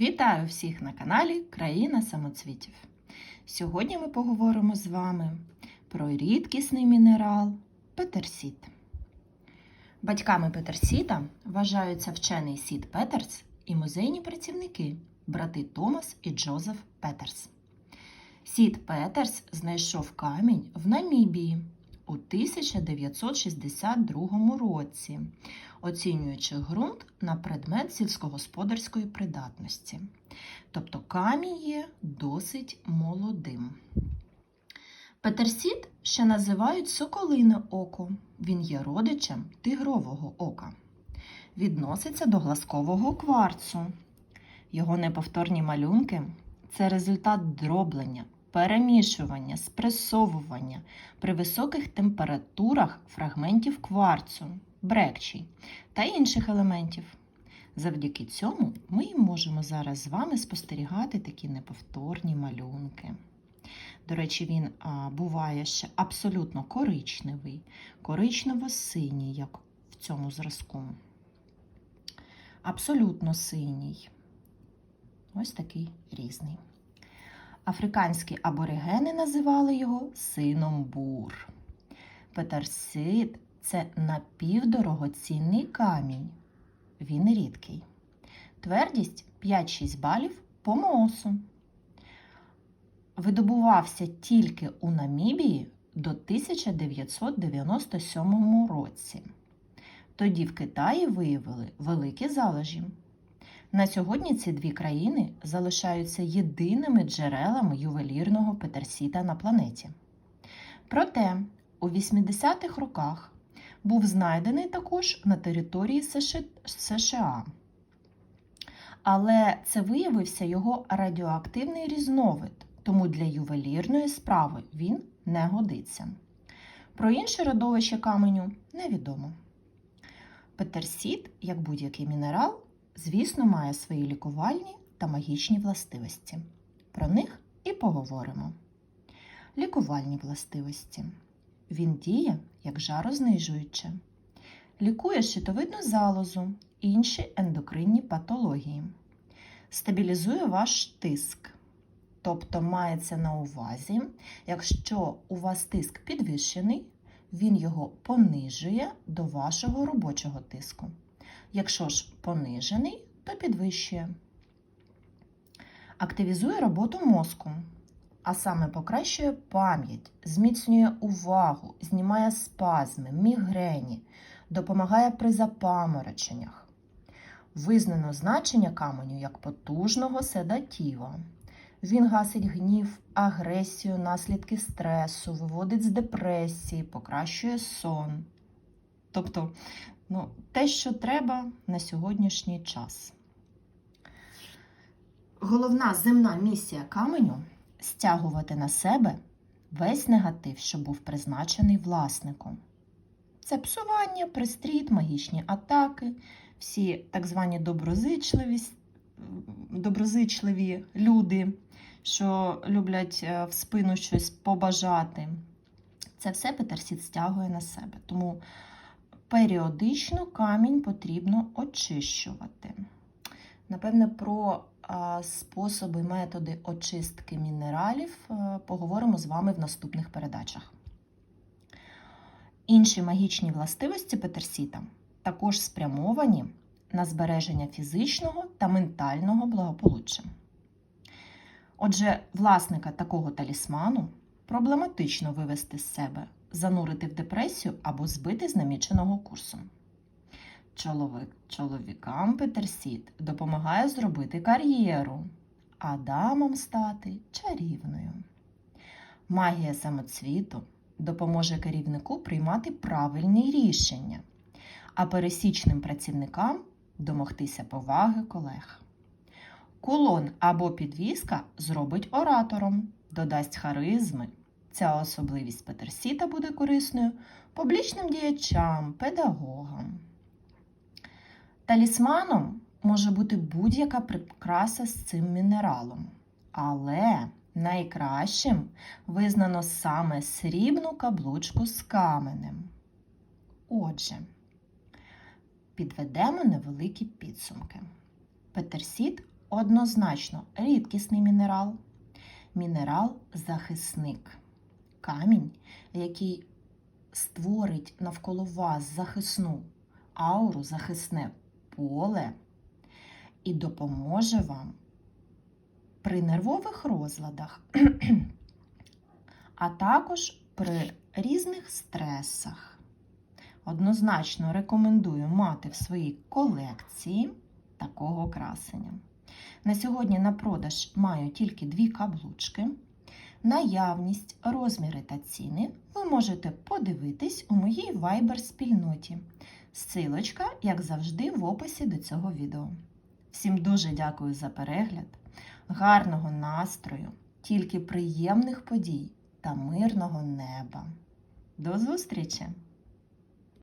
Вітаю всіх на каналі Країна самоцвітів. Сьогодні ми поговоримо з вами про рідкісний мінерал Петерсіт. Батьками Петерсіта вважаються вчений Сід Петерс і музейні працівники, брати Томас і Джозеф Петерс. Сід Петерс знайшов камінь в Намібії у 1962 році, оцінюючи ґрунт на предмет сільськогосподарської придатності. Тобто камінь є досить молодим. Петерсіт ще називають соколине око. Він є родичем тигрового ока. Відноситься до глазкового кварцу. Його неповторні малюнки це результат дроблення, перемішування, спресовування при високих температурах фрагментів кварцу, брекчій та інших елементів. Завдяки цьому ми можемо зараз з вами спостерігати такі неповторні малюнки. До речі, він а, буває ще абсолютно коричневий, коричнево-синій, як в цьому зразку. Абсолютно синій. Ось такий різний. Африканські аборигени називали його сином бур. Петерсид це напівдорогоцінний камінь. Він рідкий. Твердість 5-6 балів по моосу. Видобувався тільки у Намібії до 1997 році. Тоді в Китаї виявили великі залежі. На сьогодні ці дві країни залишаються єдиними джерелами ювелірного петерсіта на планеті. Проте у 80-х роках був знайдений також на території США. Але це виявився його радіоактивний різновид, тому для ювелірної справи він не годиться. Про інше родовище каменю невідомо. Петерсіт, як будь-який мінерал, звісно, має свої лікувальні та магічні властивості. Про них і поговоримо. Лікувальні властивості. Він діє як жарознижуюче, лікує щитовидну залозу, інші ендокринні патології, стабілізує ваш тиск. Тобто мається на увазі, якщо у вас тиск підвищений, він його понижує до вашого робочого тиску. Якщо ж понижений, то підвищує. Активізує роботу мозку, а саме покращує пам'ять, зміцнює увагу, знімає спазми, мігрені, допомагає при запамороченнях. Визнано значення каменю як потужного седатіва. Він гасить гнів, агресію, наслідки стресу, виводить з депресії, покращує сон. Тобто, ну, те, що треба на сьогоднішній час. Головна земна місія каменю стягувати на себе весь негатив, що був призначений власником. Це псування, пристріт, магічні атаки, всі так звані доброзичливі, люди, що люблять е, в спину щось побажати. Це все Петерсіт стягує на себе. Тому періодично камінь потрібно очищувати. Напевне, про способи методи очистки мінералів поговоримо з вами в наступних передачах. Інші магічні властивості Петерсіта також спрямовані на збереження фізичного та ментального благополуччя. Отже, власника такого талісману проблематично вивести з себе, занурити в депресію або збити з наміченого курсу. Чоловік, чоловікам Петерсіт допомагає зробити кар'єру, а дамам стати чарівною. Магія самоцвіту допоможе керівнику приймати правильні рішення, а пересічним працівникам домогтися поваги колег. Кулон або підвіска зробить оратором, додасть харизми. Ця особливість Петерсіта буде корисною публічним діячам, педагогам. Талісманом може бути будь-яка прикраса з цим мінералом, але найкращим визнано саме срібну каблучку з каменем. Отже, підведемо невеликі підсумки. Петерсіт однозначно рідкісний мінерал, мінерал-захисник, камінь, який створить навколо вас захисну ауру, захисне поле і допоможе вам при нервових розладах, а також при різних стресах. Однозначно рекомендую мати в своїй колекції такого красення. На сьогодні на продаж маю тільки дві каблучки. Наявність, розміри та ціни ви можете подивитись у моїй Viber спільноті. Ссилочка, як завжди, в описі до цього відео. Всім дуже дякую за перегляд, гарного настрою, тільки приємних подій та мирного неба. До зустрічі!